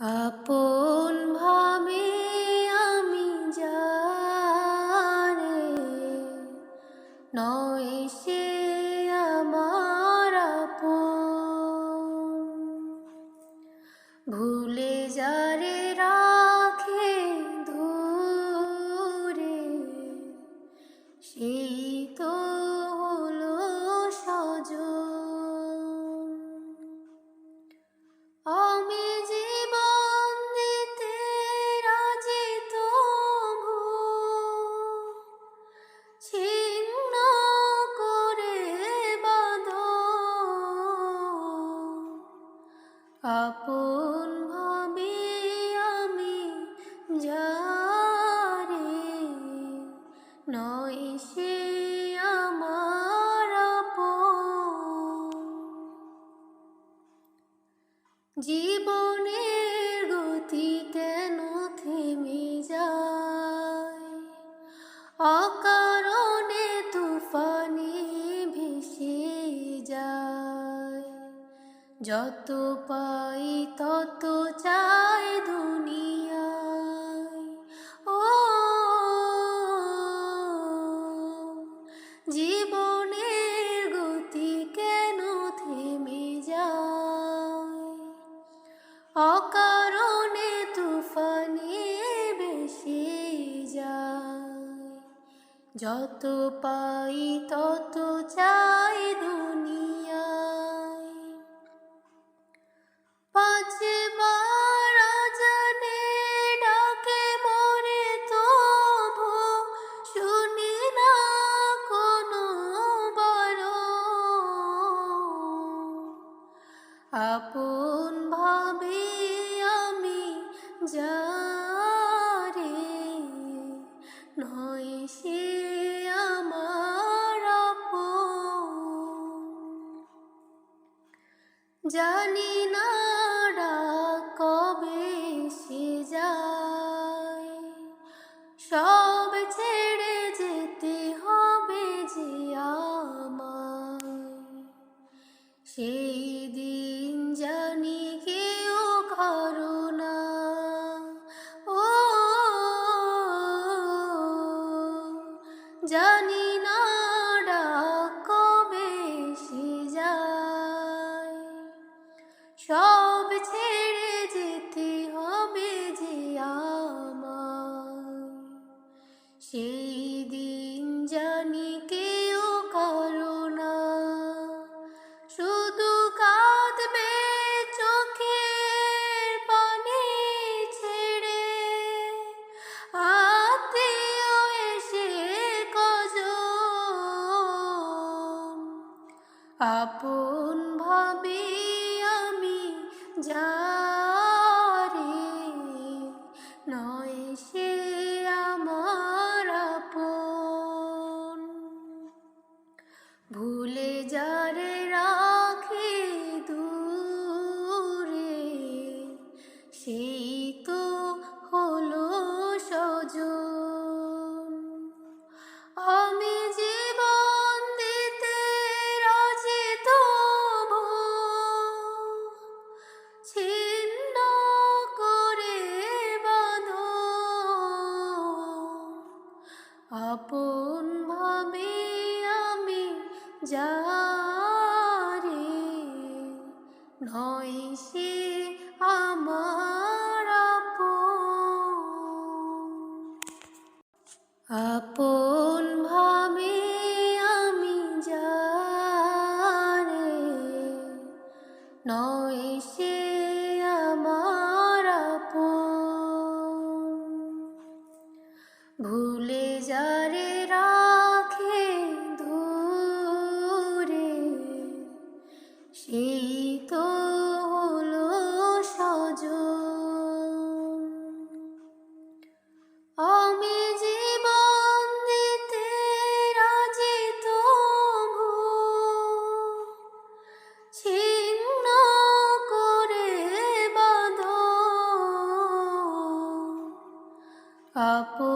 அப்போ জীবনের গতি কেন থেমে যায়? অকারণে তুফানে ভেসে যায়। যত পাই তত যত পাই তত চাই দূর জানি না কবে সে যায়। সব ছেড়ে সেই দিন জানি কেউ কারও না। শুধু কাঁদবে চোখের পানি ছেড়ে। আত্মীয় এসে কজ আপন ভাবে আমি যা যারে নয় সে আমার আপন ভাবে আমি যারে নয় সে apa